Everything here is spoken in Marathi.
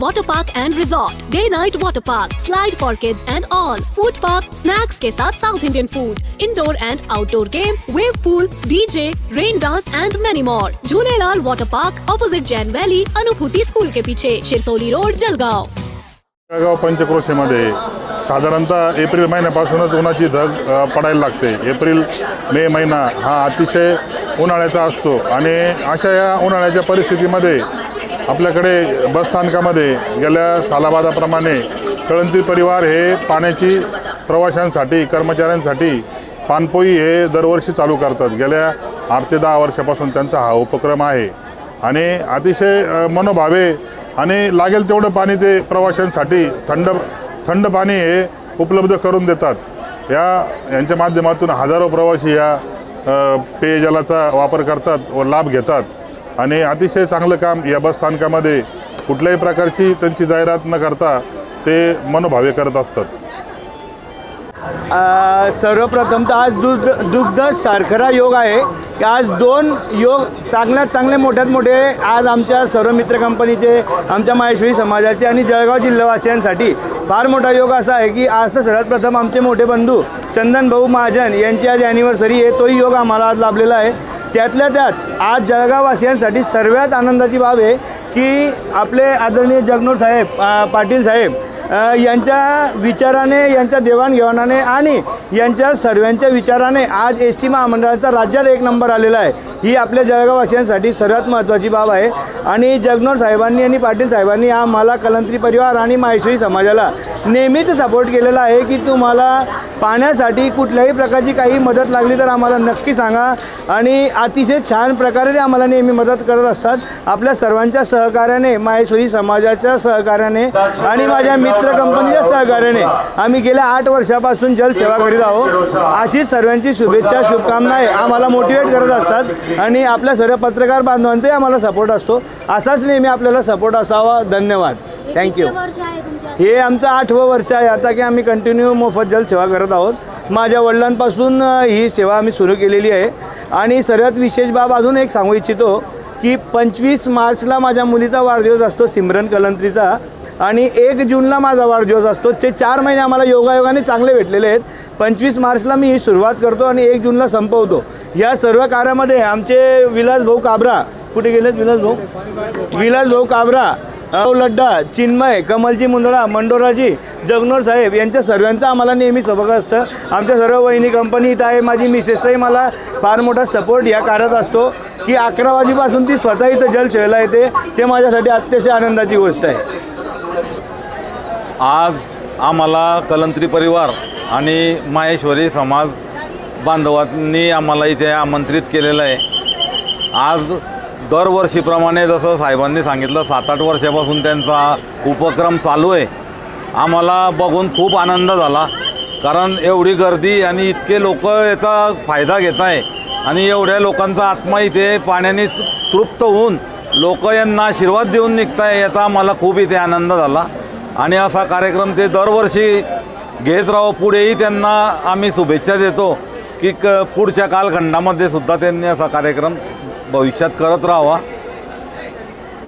Water park and resort day night water park slide for kids and all food park snacks के साथ south Indian food indoor and outdoor game wave pool DJ rain dance and many more Jhulelal water park opposite Jain valley Anubhuti school के पीछे शिरसोली रोड जलगाव जळगाव पंचक्रोशीमध्ये साधारणतः एप्रिल महिन्यापासूनच उन्हाची धग पडायला लागते. एप्रिल मे महिना हा अतिशय उन्हाळ्याचा असतो. आणि अशा या उन्हाळ्याच्या परिस्थितीमध्ये आपल्याकडे बसस्थानकामध्ये गेल्या सालाबादाप्रमाणे कळंती परिवार हे पाण्याची प्रवाशांसाठी कर्मचाऱ्यांसाठी पाणपोई हे दरवर्षी चालू करतात. गेल्या आठ ते दहा वर्षापासून त्यांचा हा उपक्रम आहे. आणि अतिशय मनोभावे आणि लागेल तेवढं पाणी ते प्रवाशांसाठी थंड थंड पाणी हे उपलब्ध करून देतात. या यांच्या माध्यमातून हजारो प्रवासी या पेयजलाचा वापर करतात व लाभ घेतात. आणि अतिशय चांगलं काम या बसस्थानकामध्ये कुठल्याही प्रकारची त्यांची जाहिरात न करता ते मनोभावे करत असतात. सर्वप्रथम तर आज दुध दुग्ध सारखरा योग आहे. की आज दोन योग चांगल्यात चांगले मोठ्यात मोठे आज आमच्या सर्व मित्र कंपनीचे आमच्या माहेश्वरी समाजाचे आणि जळगाव जिल्हावासियांसाठी फार मोठा योग असा आहे की आज तर सर्वात प्रथम आमचे मोठे बंधू चंदन भाऊ महाजन यांची आज ॲनिव्हर्सरी आहे. तोही योग आम्हाला आज लाभलेला आहे. त्यातल्या त्यात आज जळगाववासियांसाठी सर्वात आनंदाची बाब आहे की आपले आदरणीय जगनूर साहेब पाटील साहेब यांच्या विचाराने यांच्या देवाणघेवाणाने आणि यांच्या सर्वांच्या विचाराने आज एस टी महामंडळाचा राज्यात एक नंबर आलेला आहे. ही आपल्या जळगाववासियांसाठी सर्वात महत्त्वाची बाब आहे. आणि जगनोर साहेबांनी आणि पाटील साहेबांनी आम्हाला कलंत्री परिवार आणि माहेश्वरी समाजाला नेहमीच सपोर्ट केलेला आहे की तुम्हाला पाण्यासाठी कुठल्याही प्रकारची काही मदत लागली तर आम्हाला नक्की सांगा. आणि अतिशय छान प्रकारे ते आम्हाला नेहमी मदत करत असतात. आपल्या सर्वांच्या सहकार्याने माहेश्वरी समाजाच्या सहकार्याने आणि माझ्या मित्र कंपनीच्या सहकार्याने आम्ही गेल्या आठ वर्षापासून जलसेवा करीत आहोत. अशीच सर्वांची शुभेच्छा शुभकामना आहे आम्हाला मोटिवेट करत असतात. आणि आपल्या सर्व पत्रकार बांधवांचाही आम्हाला सपोर्ट असतो. असाच नेहमी आपल्याला सपोर्ट असावा. धन्यवाद. थँक्यू हे आमचं आठवं वर्ष आहे. आता की आम्ही कंटिन्यू मोफत जलसेवा करत आहोत. माझ्या वडिलांपासून ही सेवा आम्ही सुरू केलेली आहे. आणि सर्वात विशेष बाब अजून एक सांगू इच्छितो की पंचवीस मार्चला माझ्या मुलीचा वाढदिवस असतो सिमरन कलंत्रीचा. आणि एक जूनला माझा वाढदिवस असतो. ते चार महिने आम्हाला योगायोगाने चांगले भेटलेले आहेत. पंचवीस मार्चला मी ही सुरुवात करतो आणि एक जूनला संपवतो. या सर्व कार्यामध्ये आमचे विलास भाऊ काबरा. कुठे गेलेत विलास भाऊ? विलास भाऊ काबरा अहो लड्डा चिन्मय कमलजी मुंदडा मंडोराजी जगनोर साहेब यांच्या सर्वांचं आम्हाला नेहमी सहभाग असतं. आमच्या सर्व वहिनी कंपनी इथं आहे. माझी मिसेसचाही मला फार मोठा सपोर्ट या कार्यात असतो. की अकरा वाजेपासून ती स्वतः इथं जल शेळला येते. ते माझ्यासाठी अतिशय आनंदाची गोष्ट आहे. आज आम्हाला कलंत्री परिवार आणि माहेश्वरी समाज बांधवांनी आम्हाला इथे आमंत्रित केलेलं आहे. आज दरवर्षीप्रमाणे जसं साहेबांनी सांगितलं सात आठ वर्षापासून त्यांचा उपक्रम चालू आहे. आम्हाला बघून खूप आनंद झाला. कारण एवढी गर्दी आणि इतके लोक याचा फायदा घेत आहे. आणि एवढ्या लोकांचा आत्मा इथे पाण्याने तृप्त होऊन लोक यांना आशीर्वाद देऊन निघत आहे याचा आम्हाला खूप इथे आनंद झाला. आणि असा कार्यक्रम ते दरवर्षी घेत राहो पुढेही त्यांना आम्ही शुभेच्छा देतो. की क पुढच्या कालखंडामध्ये सुद्धा त्यांनी असा कार्यक्रम भविष्यात करत राहावा.